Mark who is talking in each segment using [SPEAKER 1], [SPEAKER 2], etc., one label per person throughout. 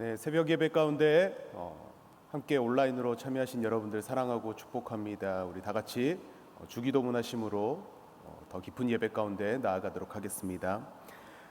[SPEAKER 1] 네, 새벽 예배 가운데 어, 함께 온라인으로 참여하신 여러분들 사랑하고 축복합니다. 우리 다 같이 어, 주기도 문 하심으로 어, 더 깊은 예배 가운데 나아가도록 하겠습니다.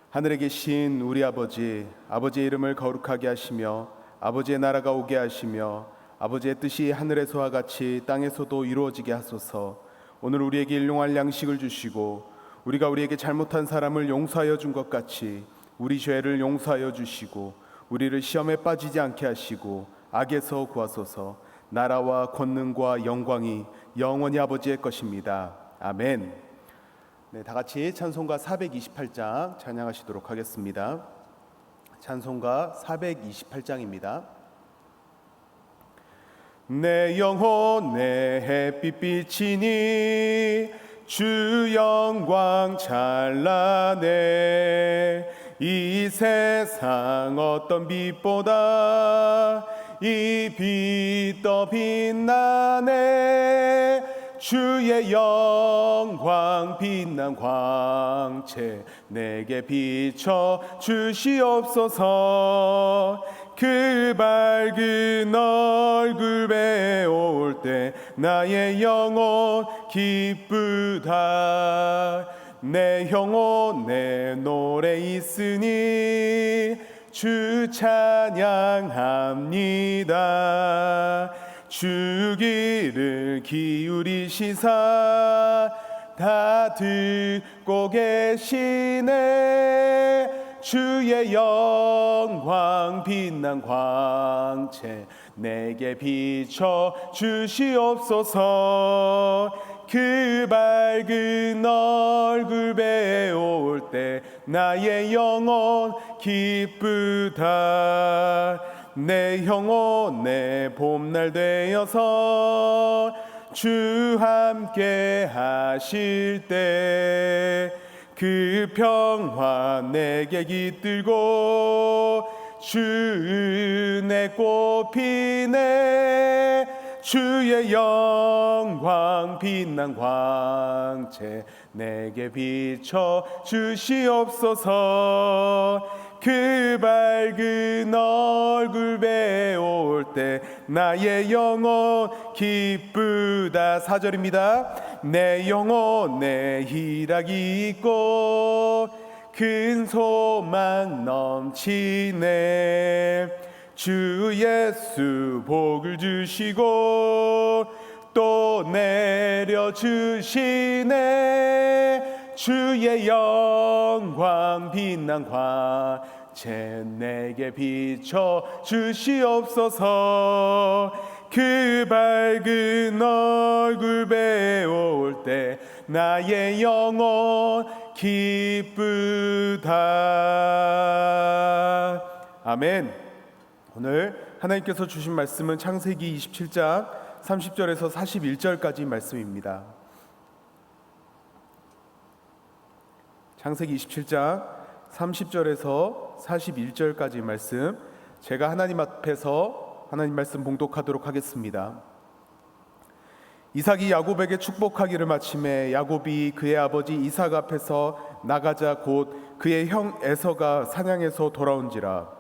[SPEAKER 1] 하늘에 계신 우리 아버지, 아버지의 이름을 거룩하게 하시며 아버지의 나라가 오게 하시며 아버지의 뜻이 하늘에서와 같이 땅에서도 이루어지게 하소서. 오늘 우리에게 일용할 양식을 주시고 우리가 우리에게 잘못한 사람을 용서하여 준 것 같이 우리 죄를 용서하여 주시고 우리를 시험에 빠지지 않게 하시고 악에서 구하소서. 나라와 권능과 영광이 영원히 아버지의 것입니다. 아멘. 네, 다 같이 찬송가 428장 찬양하시도록 하겠습니다. 찬송가 428장입니다. 내 영혼 내 햇빛 비치니 주 영광 찬란해 이 세상 어떤 빛보다 이빛더 빛나네. 주의 영광 빛난 광채 내게 비춰 주시옵소서. 그 밝은 얼굴 배울 때 나의 영혼 기쁘다 내 영혼 내 노래 있으니 주 찬양합니다. 주 길을 기울이시사 다 듣고 계시네. 주의 영광 빛난 광채 내게 비춰 주시옵소서 그 밝은 얼굴 배울 때 나의 영혼 기쁘다. 내 영혼 내 봄날 되어서 주 함께 하실 때 그 평화 내게 깃들고 주 은혜 꽃피네 주의 영광 빛난 광채 내게 비춰 주시옵소서. 그 밝은 얼굴 배울 때 나의 영혼 기쁘다. 사절입니다. 내 영혼 내 희락이 있고 큰 소망 넘치네 주 예수 복을 주시고 또 내려 주시네. 주의 영광 빛난 광채 내게 비춰 주시옵소서. 그 밝은 얼굴 배울 때 나의 영혼 기쁘다. 아멘 오늘 하나님께서 주신 말씀은 창세기 27장 30절에서 41절까지 말씀입니다. 창세기 27장 30절에서 41절까지 말씀 제가 하나님 앞에서 하나님 말씀 봉독하도록 하겠습니다. 이삭이 야곱에게 축복하기를 마침에 야곱이 그의 아버지 이삭 앞에서 나가자 곧 그의 형 에서가 사냥해서 돌아온지라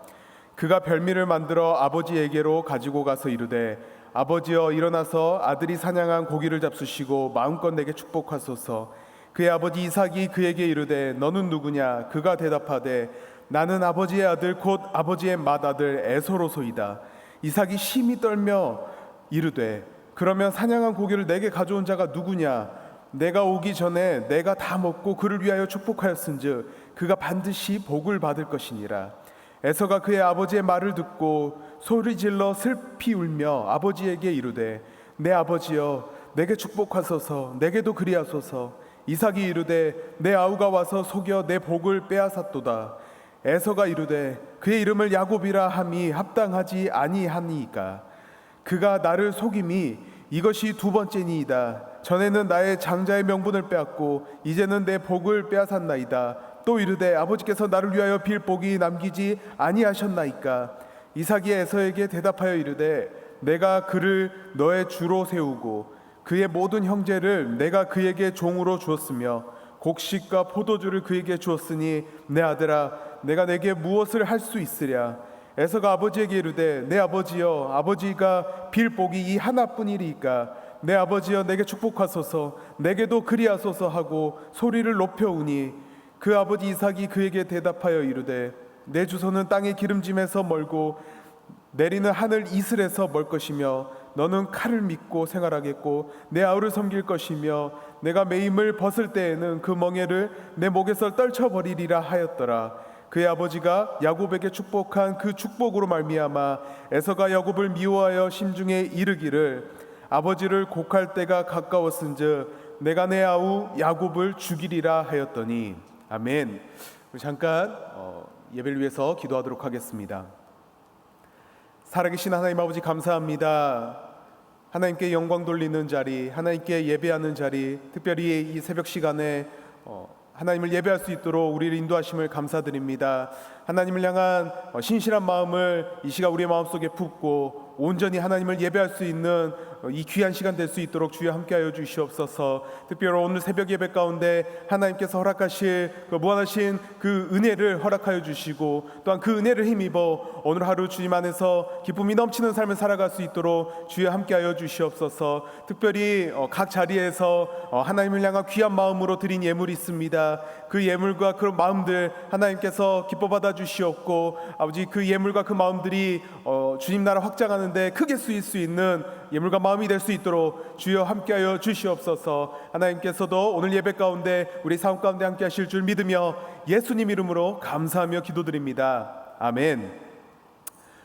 [SPEAKER 1] 그가 별미를 만들어 아버지에게로 가지고 가서 이르되 아버지여 일어나서 아들이 사냥한 고기를 잡수시고 마음껏 내게 축복하소서. 그의 아버지 이삭이 그에게 이르되 너는 누구냐? 그가 대답하되 나는 아버지의 아들 곧 아버지의 맏아들 에서로소이다. 이삭이 심히 떨며 이르되 그러면 사냥한 고기를 내게 가져온 자가 누구냐? 내가 오기 전에 내가 다 먹고 그를 위하여 축복하였은즉 그가 반드시 복을 받을 것이니라 에서가 그의 아버지의 말을 듣고 소리질러 슬피 울며 아버지에게 이르되 내 아버지여 내게 축복하소서 내게도 그리하소서. 이삭이 이르되 내 아우가 와서 속여 내 복을 빼앗았도다. 에서가 이르되 그의 이름을 야곱이라 함이 합당하지 아니하니까. 그가 나를 속임이 이것이 두 번째니이다. 전에는 나의 장자의 명분을 빼앗고 이제는 내 복을 빼앗았나이다 또 이르되 아버지께서 나를 위하여 빌 복이 남기지 아니하셨나이까? 이삭이 에서에게 대답하여 이르되 내가 그를 너의 주로 세우고 그의 모든 형제를 내가 그에게 종으로 주었으며 곡식과 포도주를 그에게 주었으니 내 아들아 내가 내게 무엇을 할 수 있으랴? 에서가 아버지에게 이르되 내 아버지여 아버지가 빌 복이 이 하나뿐이리이까? 내 아버지여 내게 축복하소서 내게도 그리하소서 하고 소리를 높여우니 그 아버지 이삭이 그에게 대답하여 이르되 내 주소는 땅의 기름짐에서 멀고 내리는 하늘 이슬에서 멀 것이며 너는 칼을 믿고 생활하겠고 내 아우를 섬길 것이며 내가 매임을 벗을 때에는 그 멍에를 내 목에서 떨쳐 버리리라 하였더라. 그의 아버지가 야곱에게 축복한 그 축복으로 말미암아 에서가 야곱을 미워하여 심중에 이르기를 아버지를 곡할 때가 가까웠은즉 내가 내 아우 야곱을 죽이리라 하였더니 아멘. 잠깐 어, 예배를 위해서 기도하도록 하겠습니다. 살아계신 하나님 아버지 감사합니다. 하나님께 영광 돌리는 자리, 하나님께 예배하는 자리, 특별히 이 새벽 시간에 어, 하나님을 예배할 수 있도록 우리를 인도하심을 감사드립니다. 하나님을 향한 어, 신실한 마음을 이 시간 우리의 마음속에 품고 온전히 하나님을 예배할 수 있는 어, 이 귀한 시간 될 수 있도록 주여 함께하여 주시옵소서. 특별히 오늘 새벽 예배 가운데 하나님께서 허락하실 그 무한하신 그 은혜를 허락하여 주시고 또한 그 은혜를 힘입어 오늘 하루 주님 안에서 기쁨이 넘치는 삶을 살아갈 수 있도록 주여 함께하여 주시옵소서. 특별히 어, 각 자리에서 어, 하나님을 향한 귀한 마음으로 드린 예물이 있습니다. 그 예물과 그런 마음들 하나님께서 기뻐 받아 주시옵고 아버지 그 예물과 그 마음들이 어, 주님 나라 확장하는 데 크게 쓰일 수 있는 예물과 마음이 될 수 있도록 주여 함께하여 주시옵소서. 하나님께서도 오늘 예배 가운데 우리 삶 가운데 함께하실 줄 믿으며 예수님 이름으로 감사하며 기도드립니다. 아멘.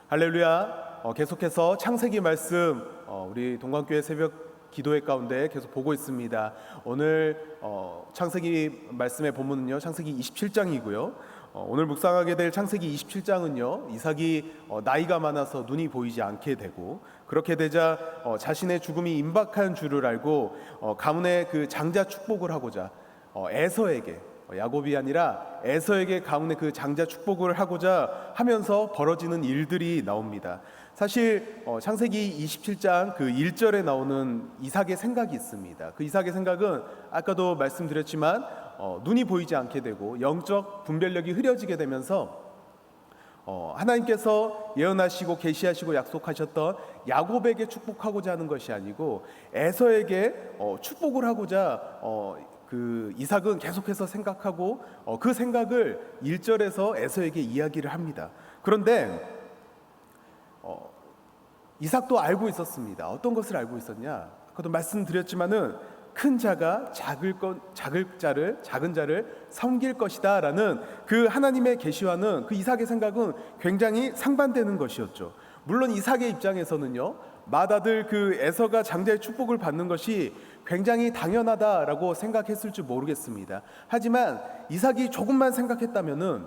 [SPEAKER 1] 할렐루야. 어, 계속해서 창세기 말씀 어, 우리 동관교회 새벽 기도회 가운데 계속 보고 있습니다. 오늘 어, 창세기 말씀의 본문은요. 창세기 27장이고요. 어, 오늘 묵상하게 될 창세기 27장은요. 이삭이 어, 나이가 많아서 눈이 보이지 않게 되고 그렇게 되자 어, 자신의 죽음이 임박한 줄을 알고 어, 가문의 그 장자 축복을 하고자 어, 에서에게 어, 야곱이 아니라 에서에게 가문의 그 장자 축복을 하고자 하면서 벌어지는 일들이 나옵니다. 사실 어, 창세기 27장 그 1절에 나오는 이삭의 생각이 있습니다. 그 이삭의 생각은 아까도 말씀드렸지만 어, 눈이 보이지 않게 되고 영적 분별력이 흐려지게 되면서 어, 하나님께서 예언하시고 계시하시고 약속하셨던 야곱에게 축복하고자 하는 것이 아니고 에서에게 어, 축복을 하고자 어, 그 이삭은 계속해서 생각하고 어, 그 생각을 1절에서 에서에게 이야기를 합니다. 그런데 어, 이삭도 알고 있었습니다. 어떤 것을 알고 있었냐? 아까도 말씀드렸지만은 큰 자가 작을 것 작을 자를 작은 자를 섬길 것이다라는 그 하나님의 계시와는 그 이삭의 생각은 굉장히 상반되는 것이었죠. 물론 이삭의 입장에서는요. 맏아들 그 에서가 장자의 축복을 받는 것이 굉장히 당연하다라고 생각했을지 모르겠습니다. 하지만 이삭이 조금만 생각했다면은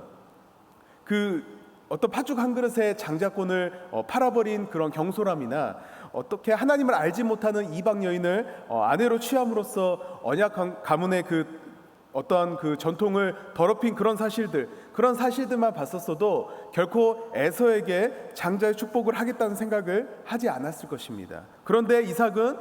[SPEAKER 1] 그 어떤 팥죽 한 그릇에 장자권을 어, 팔아버린 그런 경솔함이나 어떻게 하나님을 알지 못하는 이방 여인을 어, 아내로 취함으로써 언약 가- 가문의 그 어떠한 그 전통을 더럽힌 그런 사실들 그런 사실들만 봤었어도 결코 에서에게 장자의 축복을 하겠다는 생각을 하지 않았을 것입니다. 그런데 이삭은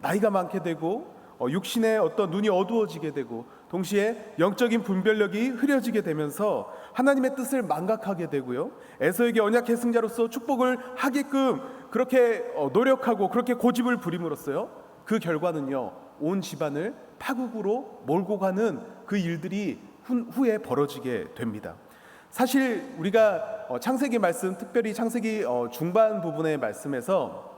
[SPEAKER 1] 나이가 많게 되고 어, 육신의 어떤 눈이 어두워지게 되고 동시에 영적인 분별력이 흐려지게 되면서 하나님의 뜻을 망각하게 되고요. 에서에게 언약 계승자로서 축복을 하게끔 그렇게 어, 노력하고 그렇게 고집을 부림으로써요. 그 결과는요. 온 집안을 파국으로 몰고 가는 그 일들이 후, 후에 벌어지게 됩니다. 사실 우리가 어, 창세기 말씀, 특별히 창세기 어, 중반 부분의 말씀에서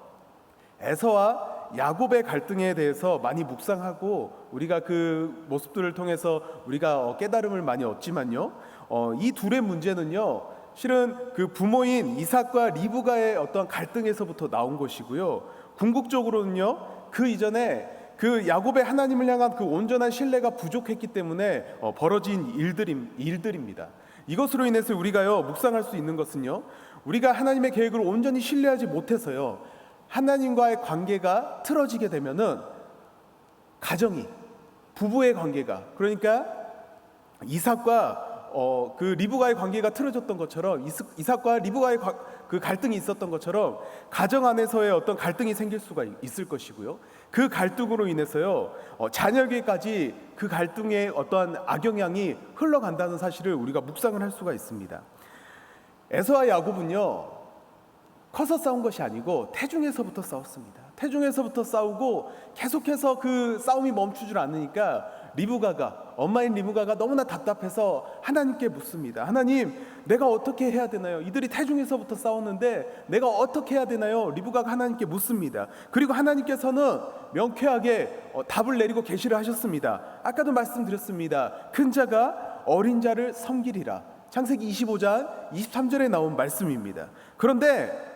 [SPEAKER 1] 에서와 야곱의 갈등에 대해서 많이 묵상하고 우리가 그 모습들을 통해서 우리가 어, 깨달음을 많이 얻지만요. 어, 이 둘의 문제는요. 실은 그 부모인 이삭과 리브가의 어떤 갈등에서부터 나온 것이고요. 궁극적으로는요. 그 이전에 그 야곱의 하나님을 향한 그 온전한 신뢰가 부족했기 때문에 어, 벌어진 일들임, 일들입니다. 이것으로 인해서 우리가요 묵상할 수 있는 것은요 우리가 하나님의 계획을 온전히 신뢰하지 못해서요 하나님과의 관계가 틀어지게 되면은 가정이 부부의 관계가 그러니까 이삭과 어, 그 리브가의 관계가 틀어졌던 것처럼 이삭과 리브가의 과- 그 갈등이 있었던 것처럼 가정 안에서의 어떤 갈등이 생길 수가 있- 있을 것이고요. 그 갈등으로 인해서요 어, 자녀에게까지 그 갈등의 어떠한 악영향이 흘러간다는 사실을 우리가 묵상을 할 수가 있습니다. 에서와 야곱은요 커서 싸운 것이 아니고 태중에서부터 싸웠습니다. 태중에서부터 싸우고 계속해서 그 싸움이 멈추질 않으니까 리브가가 엄마인 리브가가 너무나 답답해서 하나님께 묻습니다. 하나님, 내가 어떻게 해야 되나요? 이들이 태중에서부터 싸웠는데 내가 어떻게 해야 되나요? 리브가가 하나님께 묻습니다. 그리고 하나님께서는 명쾌하게 어, 답을 내리고 계시를 하셨습니다. 아까도 말씀드렸습니다. 큰 자가 어린 자를 섬기리라. 창세기 25장 23절에 나온 말씀입니다. 그런데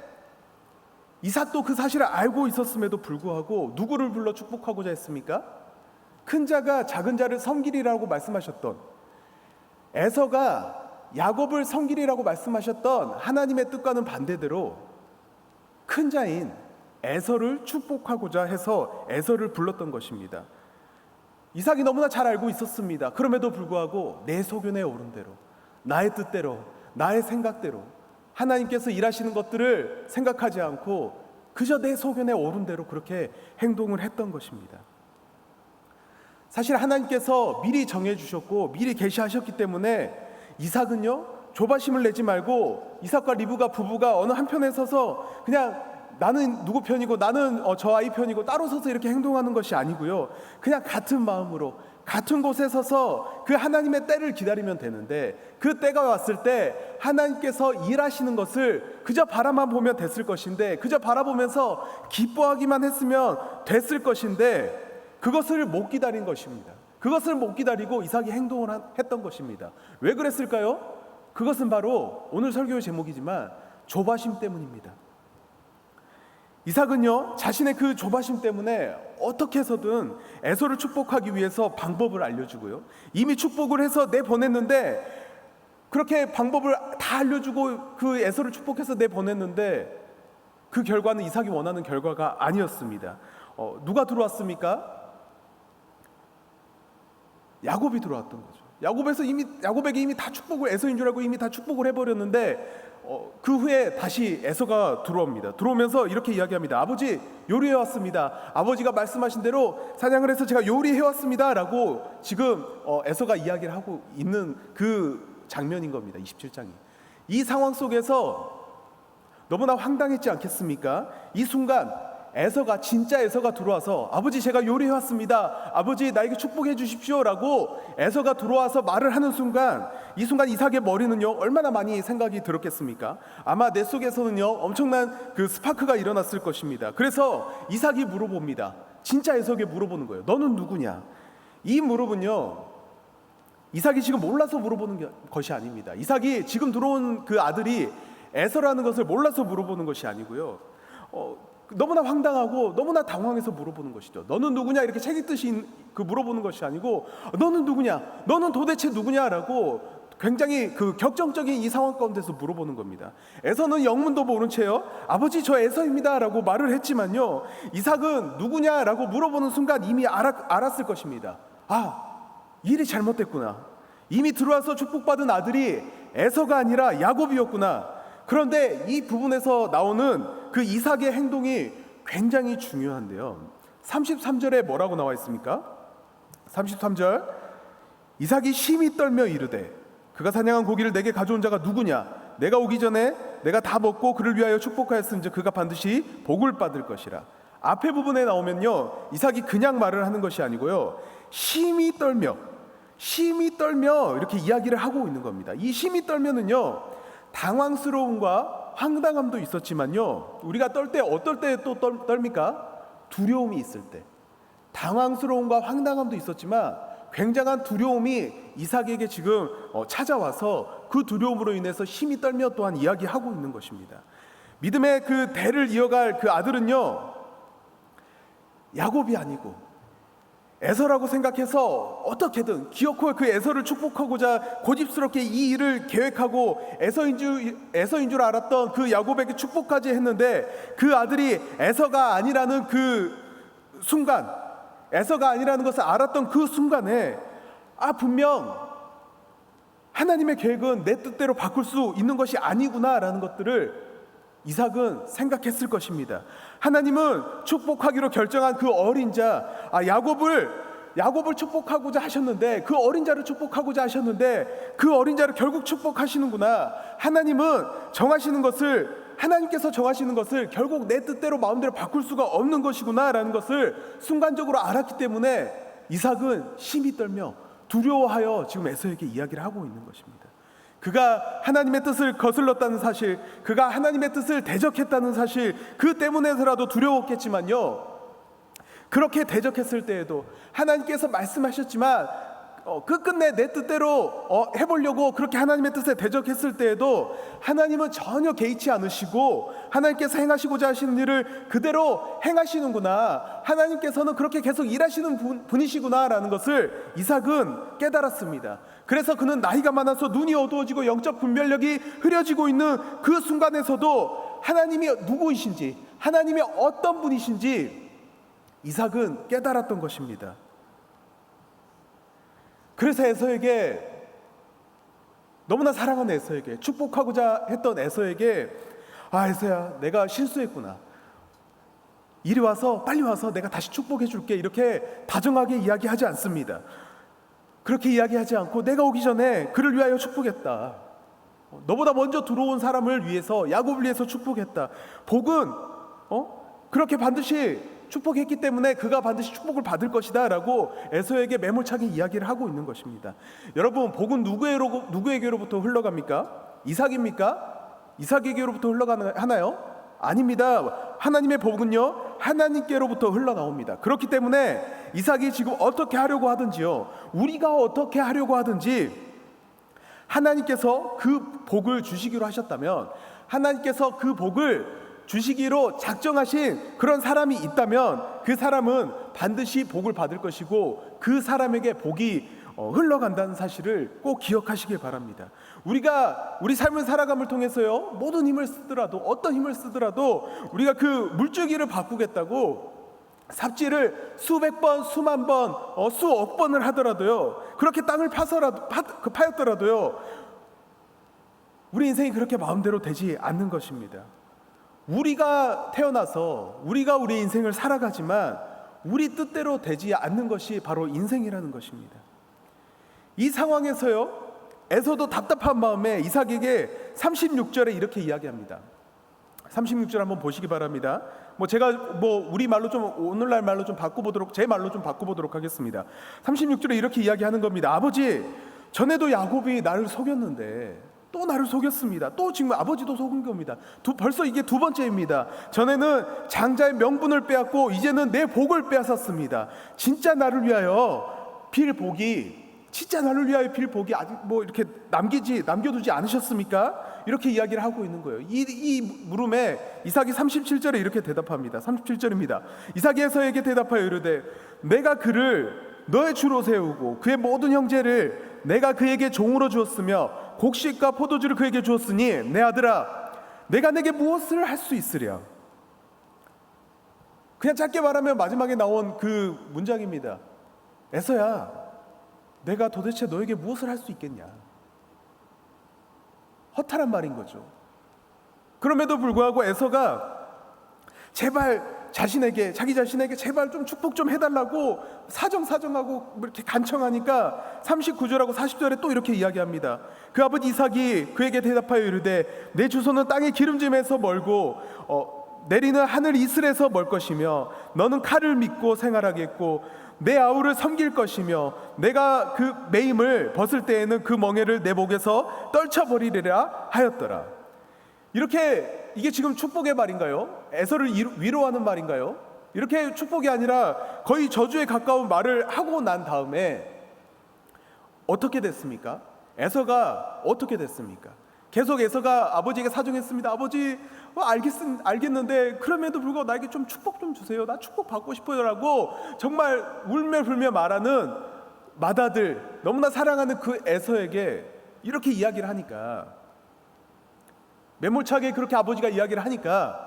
[SPEAKER 1] 이삭도 그 사실을 알고 있었음에도 불구하고 누구를 불러 축복하고자 했습니까? 큰 자가 작은 자를 섬기리라고 말씀하셨던 에서가 야곱을 섬기리라고 말씀하셨던 하나님의 뜻과는 반대대로 큰 자인 에서를 축복하고자 해서 에서를 불렀던 것입니다. 이삭이 너무나 잘 알고 있었습니다. 그럼에도 불구하고 내 소견에 오른 대로, 나의 뜻대로, 나의 생각대로 하나님께서 일하시는 것들을 생각하지 않고 그저 내 소견에 오른 대로 그렇게 행동을 했던 것입니다. 사실 하나님께서 미리 정해 주셨고 미리 계시하셨기 때문에 이삭은요 조바심을 내지 말고 이삭과 리브가 부부가 어느 한편에 서서 그냥 나는 누구 편이고 나는 어, 저 아이 편이고 따로 서서 이렇게 행동하는 것이 아니고요. 그냥 같은 마음으로 같은 곳에 서서 그 하나님의 때를 기다리면 되는데 그 때가 왔을 때 하나님께서 일하시는 것을 그저 바라만 보면 됐을 것인데 그저 바라보면서 기뻐하기만 했으면 됐을 것인데 그것을 못 기다린 것입니다. 그것을 못 기다리고 이삭이 행동을 한- 했던 것입니다. 왜 그랬을까요? 그것은 바로 오늘 설교의 제목이지만 조바심 때문입니다. 이삭은요 자신의 그 조바심 때문에 어떻게 해서든 에서를 축복하기 위해서 방법을 알려주고요 이미 축복을 해서 내 보냈는데 그렇게 방법을 다 알려주고 그 에서를 축복해서 내 보냈는데 그 결과는 이삭이 원하는 결과가 아니었습니다. 어, 누가 들어왔습니까? 야곱이 들어왔던 거죠. 야곱에서 이미 야곱에게 이미 다 축복을 에서인 줄 알고 이미 다 축복을 해버렸는데 어, 그 후에 다시 에서가 들어옵니다. 들어오면서 이렇게 이야기합니다. 아버지 요리해 왔습니다. 아버지가 말씀하신 대로 사냥을 해서 제가 요리해 왔습니다라고 지금 어, 에서가 이야기를 하고 있는 그 장면인 겁니다. 27장이 이 상황 속에서 너무나 황당했지 않겠습니까? 이 순간 에서가 진짜 에서가 들어와서 아버지 제가 요리해 왔습니다. 아버지 나에게 축복해 주십시오라고 에서가 들어와서 말을 하는 순간 이 순간 이삭의 머리는요 얼마나 많이 생각이 들었겠습니까? 아마 내 속에서는요 엄청난 그 스파크가 일어났을 것입니다. 그래서 이삭이 물어봅니다. 진짜 에서에게 물어보는 거예요. 너는 누구냐? 이 물어본요 이삭이 지금 몰라서 물어보는 게- 것이 아닙니다. 이삭이 지금 들어온 그 아들이 에서라는 것을 몰라서 물어보는 것이 아니고요. 어, 너무나 황당하고 너무나 당황해서 물어보는 것이죠. 너는 누구냐 이렇게 책 읽듯이 그 물어보는 것이 아니고 너는 누구냐? 너는 도대체 누구냐라고 굉장히 그 격정적인 이 상황 가운데서 물어보는 겁니다. 에서는 영문도 모른 채요. 아버지 저 에서입니다라고 말을 했지만요. 이삭은 누구냐라고 물어보는 순간 이미 알았, 알았을 것입니다. 아 일이 잘못됐구나. 이미 들어와서 축복받은 아들이 에서가 아니라 야곱이었구나. 그런데 이 부분에서 나오는 그 이삭의 행동이 굉장히 중요한데요. 33절에 뭐라고 나와 있습니까? 33절 이삭이 심히 떨며 이르되 그가 사냥한 고기를 내게 가져온 자가 누구냐 내가 오기 전에 내가 다 먹고 그를 위하여 축복하였은즉 그가 반드시 복을 받을 것이라 앞에 부분에 나오면요 이삭이 그냥 말을 하는 것이 아니고요 심히 떨며 심히 떨며 이렇게 이야기를 하고 있는 겁니다 이 심히 떨면은요 당황스러움과 황당함도 있었지만요. 우리가 떨 때 어떨 때 또 떨입니까? 두려움이 있을 때. 당황스러움과 황당함도 있었지만 굉장한 두려움이 이삭에게 지금 어, 찾아와서 그 두려움으로 인해서 힘이 떨며 또한 이야기하고 있는 것입니다. 믿음의 그 대를 이어갈 그 아들은요. 야곱이 아니고 에서라고 생각해서 어떻게든 기어코 그 에서를 축복하고자 고집스럽게 이 일을 계획하고 에서인 줄 에서인 줄 알았던 그 야곱에게 축복까지 했는데 그 아들이 에서가 아니라는 그 순간 에서가 아니라는 것을 알았던 그 순간에 아 분명 하나님의 계획은 내 뜻대로 바꿀 수 있는 것이 아니구나라는 것들을 이삭은 생각했을 것입니다. 하나님은 축복하기로 결정한 그 어린 자 아, 야곱을 야곱을 축복하고자 하셨는데 그 어린 자를 축복하고자 하셨는데 그 어린 자를 결국 축복하시는구나. 하나님은 정하시는 것을 하나님께서 정하시는 것을 결국 내 뜻대로 마음대로 바꿀 수가 없는 것이구나라는 것을 순간적으로 알았기 때문에 이삭은 심히 떨며 두려워하여 지금 에서에게 이야기를 하고 있는 것입니다. 그가 하나님의 뜻을 거슬렀다는 사실, 그가 하나님의 뜻을 대적했다는 사실, 그 때문에서라도 두려웠겠지만요. 그렇게 대적했을 때에도 하나님께서 말씀하셨지만 어, 끝끝내 내 뜻대로 어, 해보려고 그렇게 하나님의 뜻에 대적했을 때에도 하나님은 전혀 개의치 않으시고 하나님께서 행하시고자 하시는 일을 그대로 행하시는구나 하나님께서는 그렇게 계속 일하시는 분, 분이시구나라는 것을 이삭은 깨달았습니다 그래서 그는 나이가 많아서 눈이 어두워지고 영적 분별력이 흐려지고 있는 그 순간에서도 하나님이 누구이신지 하나님이 어떤 분이신지 이삭은 깨달았던 것입니다. 그래서 에서에게 너무나 사랑하는 에서에게 축복하고자 했던 에서에게 아 에서야 내가 실수했구나. 이리 와서 빨리 와서 내가 다시 축복해 줄게 이렇게 다정하게 이야기하지 않습니다. 그렇게 이야기하지 않고 내가 오기 전에 그를 위하여 축복했다. 너보다 먼저 들어온 사람을 위해서 야곱을 위해서 축복했다. 복은 어? 그렇게 반드시 축복했기 때문에 그가 반드시 축복을 받을 것이다라고 에서에게 매몰차게 이야기를 하고 있는 것입니다. 여러분, 복은 누구에로, 누구에게로부터 흘러갑니까? 이삭입니까? 이삭에게로부터 흘러가나요? 아닙니다. 하나님의 복은요, 하나님께로부터 흘러나옵니다. 그렇기 때문에 이삭이 지금 어떻게 하려고 하든지요, 우리가 어떻게 하려고 하든지 하나님께서 그 복을 주시기로 하셨다면, 하나님께서 그 복을 주시기로 작정하신 그런 사람이 있다면 그 사람은 반드시 복을 받을 것이고 그 사람에게 복이 어, 흘러간다는 사실을 꼭 기억하시길 바랍니다. 우리가 우리 삶을 살아감을 통해서요 모든 힘을 쓰더라도 어떤 힘을 쓰더라도 우리가 그 물줄기를 바꾸겠다고 삽질을 수백 번, 수만 번, 어, 수억 번을 하더라도요 그렇게 땅을 파서라도 파, 그 파였더라도요 우리 인생이 그렇게 마음대로 되지 않는 것입니다. 우리가 태어나서 우리가 우리 인생을 살아가지만 우리 뜻대로 되지 않는 것이 바로 인생이라는 것입니다. 이 상황에서요, 에서도 답답한 마음에 이삭에게 36절에 이렇게 이야기합니다. 36절 한번 보시기 바랍니다. 뭐 제가 뭐 우리 말로 좀 오늘날 말로 좀 바꿔 보도록 제 말로 좀 바꿔 보도록 하겠습니다. 36절에 이렇게 이야기하는 겁니다. 아버지 전에도 야곱이 나를 속였는데 또 나를 속였습니다. 또 지금 아버지도 속은 겁니다. 두, 벌써 이게 두 번째입니다. 전에는 장자의 명분을 빼앗고 이제는 내 복을 빼앗았습니다. 진짜 나를 위하여 빌 복이 진짜 나를 위하여 빌 복이 아직 뭐 이렇게 남기지 남겨두지 않으셨습니까? 이렇게 이야기를 하고 있는 거예요. 이, 이 물음에 이삭이 37절에 이렇게 대답합니다. 37절입니다. 이삭이 에서에게 대답하여 이르되 내가 그를 너의 주로 세우고 그의 모든 형제를 내가 그에게 종으로 주었으며 곡식과 포도주를 그에게 주었으니 내 아들아 내가 내게 무엇을 할 수 있으랴? 그냥 짧게 말하면 마지막에 나온 그 문장입니다. 에서야 내가 도대체 너에게 무엇을 할 수 있겠냐? 허탈한 말인 거죠. 그럼에도 불구하고 에서가 제발 자신에게 자기 자신에게 제발 좀 축복 좀 해달라고 사정사정하고 뭐 이렇게 간청하니까 39절하고 40절에 또 이렇게 이야기합니다. 그 아버지 이삭이 그에게 대답하여 이르되 내 주소는 땅의 기름짐에서 멀고 어, 내리는 하늘 이슬에서 멀 것이며 너는 칼을 믿고 생활하겠고 내 아우를 섬길 것이며 내가 그 매임을 벗을 때에는 그 멍에를 내 목에서 떨쳐버리리라 하였더라. 이렇게 이게 지금 축복의 말인가요? 에서를 위로하는 말인가요? 이렇게 축복이 아니라 거의 저주에 가까운 말을 하고 난 다음에 어떻게 됐습니까? 에서가 어떻게 됐습니까? 계속 에서가 아버지에게 사정했습니다. 아버지 뭐 알겠, 알겠는데 그럼에도 불구하고 나에게 좀 축복 좀 주세요. 나 축복 받고 싶어요라고 정말 울며 불며 말하는 마다들 너무나 사랑하는 그 에서에게 이렇게 이야기를 하니까 매몰차게 그렇게 아버지가 이야기를 하니까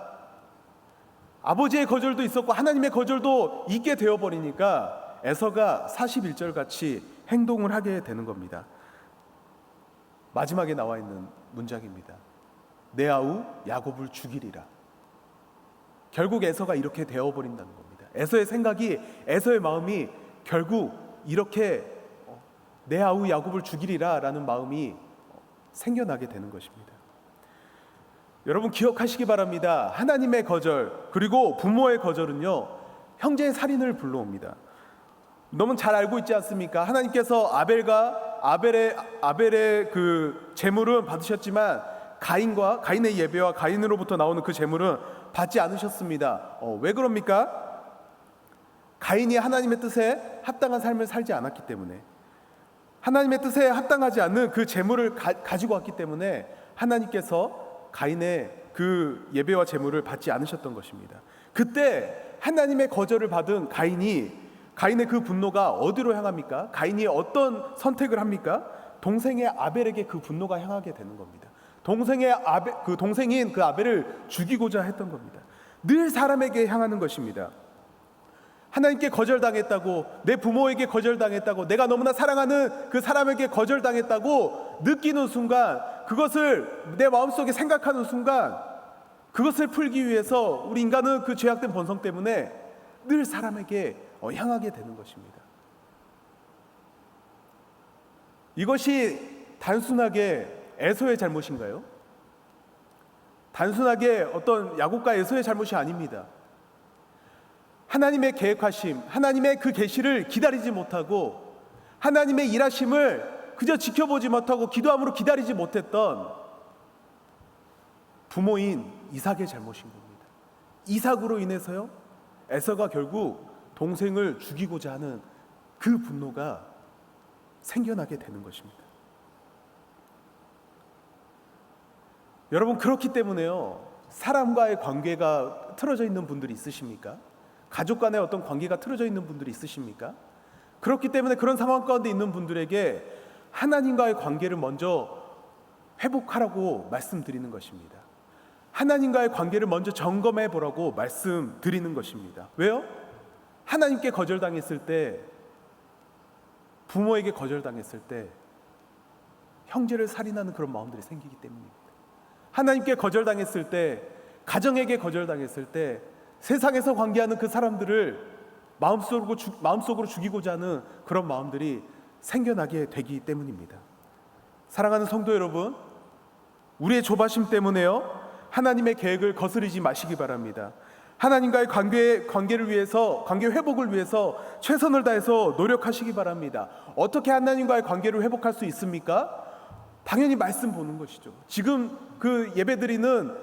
[SPEAKER 1] 아버지의 거절도 있었고 하나님의 거절도 있게 되어 버리니까 에서가 41절 같이 행동을 하게 되는 겁니다. 마지막에 나와 있는 문장입니다. 내 아우 야곱을 죽이리라. 결국 에서가 이렇게 되어 버린다는 겁니다. 에서의 생각이 에서의 마음이 결국 이렇게 어, 내 아우 야곱을 죽이리라라는 마음이 어, 생겨나게 되는 것입니다. 여러분 기억하시기 바랍니다. 하나님의 거절 그리고 부모의 거절은요 형제의 살인을 불러옵니다. 너무 잘 알고 있지 않습니까? 하나님께서 아벨과 아벨의 아벨의 그 재물은 받으셨지만 가인과 가인의 예배와 가인으로부터 나오는 그 재물은 받지 않으셨습니다. 어, 왜 그럽니까? 가인이 하나님의 뜻에 합당한 삶을 살지 않았기 때문에 하나님의 뜻에 합당하지 않는 그 재물을 가, 가지고 왔기 때문에 하나님께서 가인의 그 예배와 재물을 받지 않으셨던 것입니다. 그때 하나님의 거절을 받은 가인이 가인의 그 분노가 어디로 향합니까? 가인이 어떤 선택을 합니까? 동생의 아벨에게 그 분노가 향하게 되는 겁니다. 동생의 아벨 그 동생인 그 아벨을 죽이고자 했던 겁니다. 늘 사람에게 향하는 것입니다. 하나님께 거절당했다고 내 부모에게 거절당했다고 내가 너무나 사랑하는 그 사람에게 거절당했다고 느끼는 순간 그것을 내 마음속에 생각하는 순간 그것을 풀기 위해서 우리 인간은 그 죄악된 본성 때문에 늘 사람에게 어, 향하게 되는 것입니다. 이것이 단순하게 에서의 잘못인가요? 단순하게 어떤 야곱과 에서의 잘못이 아닙니다. 하나님의 계획하심, 하나님의 그 계시를 기다리지 못하고 하나님의 일하심을 그저 지켜보지 못하고 기도함으로 기다리지 못했던 부모인 이삭의 잘못인 겁니다. 이삭으로 인해서요, 에서가 결국 동생을 죽이고자 하는 그 분노가 생겨나게 되는 것입니다. 여러분 그렇기 때문에요. 사람과의 관계가 틀어져 있는 분들이 있으십니까? 가족 간의 어떤 관계가 틀어져 있는 분들이 있으십니까? 그렇기 때문에 그런 상황 가운데 있는 분들에게 하나님과의 관계를 먼저 회복하라고 말씀드리는 것입니다. 하나님과의 관계를 먼저 점검해 보라고 말씀드리는 것입니다. 왜요? 하나님께 거절당했을 때, 부모에게 거절당했을 때, 형제를 살인하는 그런 마음들이 생기기 때문입니다. 하나님께 거절당했을 때, 가정에게 거절당했을 때, 세상에서 관계하는 그 사람들을 마음속으로, 죽, 마음속으로 죽이고자 하는 그런 마음들이 생겨나게 되기 때문입니다. 사랑하는 성도 여러분, 우리의 조바심 때문에요, 하나님의 계획을 거스르지 마시기 바랍니다. 하나님과의 관계, 관계를 위해서, 관계 회복을 위해서 최선을 다해서 노력하시기 바랍니다. 어떻게 하나님과의 관계를 회복할 수 있습니까? 당연히 말씀 보는 것이죠. 지금 그 예배 드리는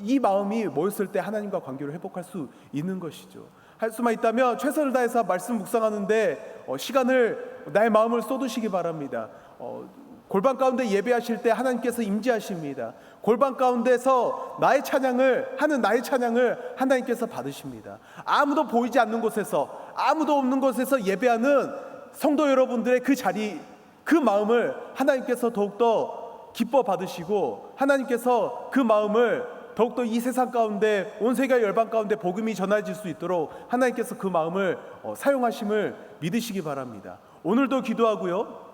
[SPEAKER 1] 이 마음이 모였을 때 하나님과 관계를 회복할 수 있는 것이죠. 할 수만 있다면 최선을 다해서 말씀 묵상하는데 어, 시간을 나의 마음을 쏟으시기 바랍니다. 어, 골반 가운데 예배하실 때 하나님께서 임재하십니다. 골반 가운데서 나의 찬양을 하는 나의 찬양을 하나님께서 받으십니다. 아무도 보이지 않는 곳에서 아무도 없는 곳에서 예배하는 성도 여러분들의 그 자리 그 마음을 하나님께서 더욱더 기뻐 받으시고 하나님께서 그 마음을 더욱더 이 세상 가운데 온 세계 열방 가운데 복음이 전해질 수 있도록 하나님께서 그 마음을 어, 사용하심을 믿으시기 바랍니다. 오늘도 기도하고요.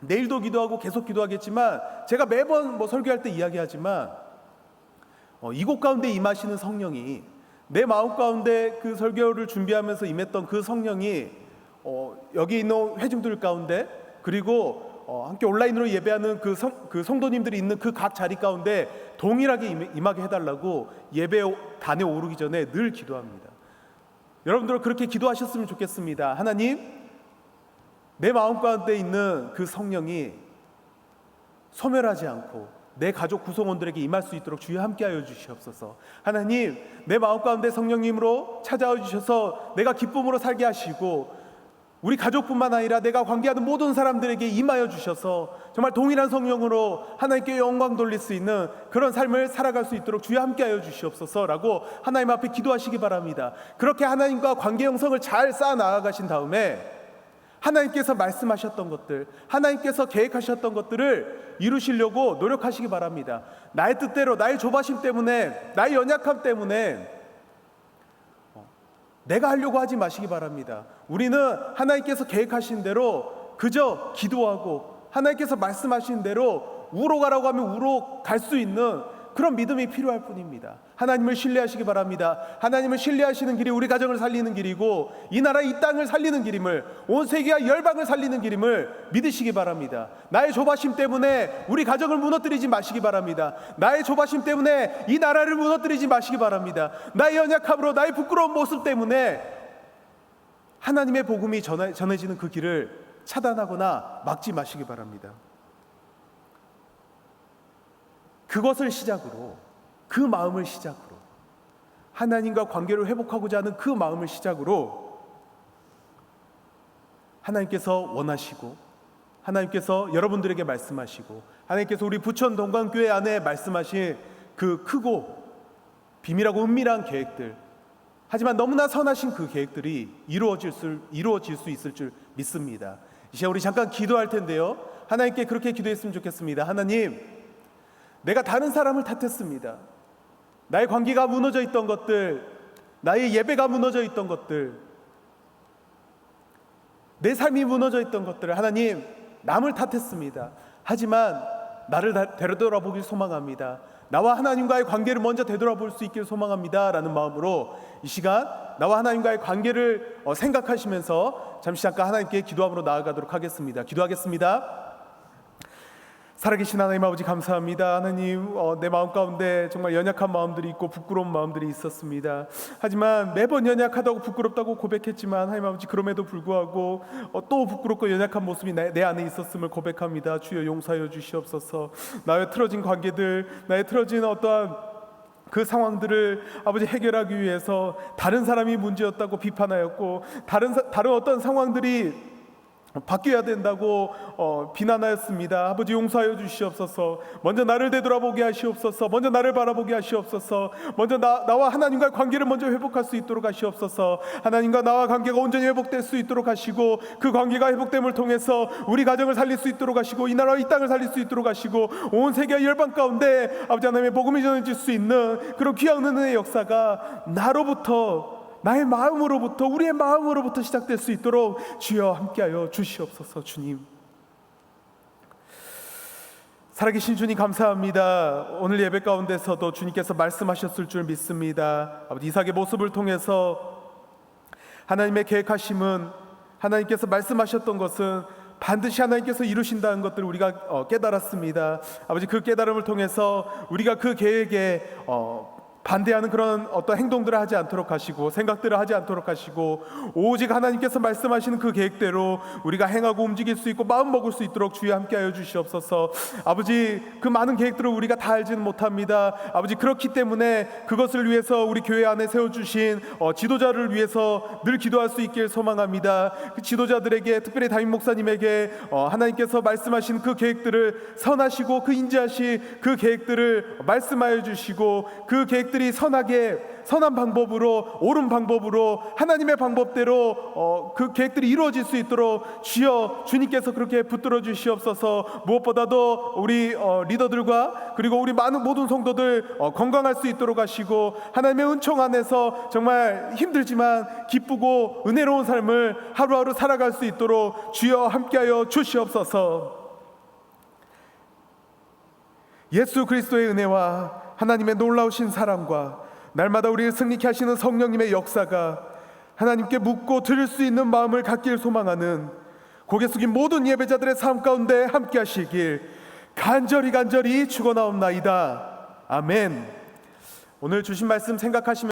[SPEAKER 1] 내일도 기도하고 계속 기도하겠지만 제가 매번 뭐 설교할 때 이야기하지만 어, 이곳 가운데 임하시는 성령이 내 마음 가운데 그 설교를 준비하면서 임했던 그 성령이 어, 여기 있는 회중들 가운데 그리고 어, 함께 온라인으로 예배하는 그, 성, 그 성도님들이 있는 그 각 자리 가운데 동일하게 임- 임하게 해달라고 예배 단에 오르기 전에 늘 기도합니다. 여러분들 그렇게 기도하셨으면 좋겠습니다. 하나님, 내 마음 가운데 있는 그 성령이 소멸하지 않고 내 가족 구성원들에게 임할 수 있도록 주여 함께하여 주시옵소서. 하나님, 내 마음 가운데 성령님으로 찾아와 주셔서 내가 기쁨으로 살게 하시고 우리 가족뿐만 아니라 내가 관계하는 모든 사람들에게 임하여 주셔서 정말 동일한 성령으로 하나님께 영광 돌릴 수 있는 그런 삶을 살아갈 수 있도록 주여 함께하여 주시옵소서라고 하나님 앞에 기도하시기 바랍니다. 그렇게 하나님과 관계 형성을 잘 쌓아 나아가신 다음에 하나님께서 말씀하셨던 것들, 하나님께서 계획하셨던 것들을 이루시려고 노력하시기 바랍니다. 나의 뜻대로, 나의 조바심 때문에, 나의 연약함 때문에 내가 하려고 하지 마시기 바랍니다. 우리는 하나님께서 계획하신 대로 그저 기도하고 하나님께서 말씀하신 대로 우로 가라고 하면 우로 갈 수 있는 그런 믿음이 필요할 뿐입니다. 하나님을 신뢰하시기 바랍니다. 하나님을 신뢰하시는 길이 우리 가정을 살리는 길이고 이 나라 이 땅을 살리는 길임을 온 세계와 열방을 살리는 길임을 믿으시기 바랍니다. 나의 조바심 때문에 우리 가정을 무너뜨리지 마시기 바랍니다. 나의 조바심 때문에 이 나라를 무너뜨리지 마시기 바랍니다. 나의 연약함으로 나의 부끄러운 모습 때문에 하나님의 복음이 전해, 전해지는 그 길을 차단하거나 막지 마시기 바랍니다. 그것을 시작으로 그 마음을 시작으로 하나님과 관계를 회복하고자 하는 그 마음을 시작으로 하나님께서 원하시고 하나님께서 여러분들에게 말씀하시고 하나님께서 우리 부천 동강교회 안에 말씀하신 그 크고 비밀하고 은밀한 계획들 하지만 너무나 선하신 그 계획들이 이루어질 수, 이루어질 수 있을 줄 믿습니다. 이제 우리 잠깐 기도할 텐데요. 하나님께 그렇게 기도했으면 좋겠습니다. 하나님, 내가 다른 사람을 탓했습니다. 나의 관계가 무너져 있던 것들, 나의 예배가 무너져 있던 것들, 내 삶이 무너져 있던 것들을 하나님 남을 탓했습니다. 하지만 나를 다- 되돌아보길 소망합니다. 나와 하나님과의 관계를 먼저 되돌아볼 수 있길 소망합니다라는 마음으로 이 시간 나와 하나님과의 관계를 어, 생각하시면서 잠시 잠깐 하나님께 기도함으로 나아가도록 하겠습니다. 기도하겠습니다. 살아계신 하나님 아버지 감사합니다. 하나님 어, 내 마음 가운데 정말 연약한 마음들이 있고 부끄러운 마음들이 있었습니다. 하지만 매번 연약하다고 부끄럽다고 고백했지만 하나님 아버지 그럼에도 불구하고 어, 또 부끄럽고 연약한 모습이 내, 내 안에 있었음을 고백합니다. 주여 용서하여 주시옵소서. 나의 틀어진 관계들, 나의 틀어진 어떠한 그 상황들을 아버지 해결하기 위해서 다른 사람이 문제였다고 비판하였고 다른 사- 다른 어떤 상황들이 바뀌어야 된다고 어, 비난하였습니다. 아버지 용서하여 주시옵소서. 먼저 나를 되돌아보게 하시옵소서. 먼저 나를 바라보게 하시옵소서. 먼저 나, 나와 하나님과의 관계를 먼저 회복할 수 있도록 하시옵소서. 하나님과 나와 관계가 온전히 회복될 수 있도록 하시고 그 관계가 회복됨을 통해서 우리 가정을 살릴 수 있도록 하시고 이 나라와 이 땅을 살릴 수 있도록 하시고 온 세계 열방 가운데 아버지 하나님의 복음이 전해질 수 있는 그런 귀한 은혜의 역사가 나로부터 나의 마음으로부터 우리의 마음으로부터 시작될 수 있도록 주여 함께하여 주시옵소서 주님. 살아계신 주님 감사합니다. 오늘 예배 가운데서도 주님께서 말씀하셨을 줄 믿습니다. 아버지 이삭의 모습을 통해서 하나님의 계획하심은 하나님께서 말씀하셨던 것은 반드시 하나님께서 이루신다는 것들을 우리가 어, 깨달았습니다. 아버지 그 깨달음을 통해서 우리가 그 계획에 어, 반대하는 그런 어떤 행동들을 하지 않도록 하시고 생각들을 하지 않도록 하시고 오직 하나님께서 말씀하시는 그 계획대로 우리가 행하고 움직일 수 있고 마음 먹을 수 있도록 주여 함께하여 주시옵소서. 아버지 그 많은 계획들을 우리가 다 알지는 못합니다. 아버지 그렇기 때문에 그것을 위해서 우리 교회 안에 세워 주신 어, 지도자를 위해서 늘 기도할 수 있길 소망합니다. 그 지도자들에게 특별히 담임 목사님에게 어, 하나님께서 말씀하신 그 계획들을 선하시고 그 인지하시 그 계획들을 말씀하여 주시고 그 계획 들이 선하게 선한 방법으로 옳은 방법으로 하나님의 방법대로 어, 그 계획들이 이루어질 수 있도록 주여 주님께서 그렇게 붙들어 주시옵소서 무엇보다도 우리 어, 리더들과 그리고 우리 많은 모든 성도들 어, 건강할 수 있도록 하시고 하나님의 은총 안에서 정말 힘들지만 기쁘고 은혜로운 삶을 하루하루 살아갈 수 있도록 주여 함께하여 주시옵소서. 예수 그리스도의 은혜와 하나님의 놀라우신 사랑과 날마다 우리를 승리케 하시는 성령님의 역사가 하나님께 묻고 들을 수 있는 마음을 갖길 소망하는 고개 숙인 모든 예배자들의 삶 가운데 함께 하시길 간절히 간절히 축원하옵나이다. 아멘. 오늘 주신 말씀 생각하시면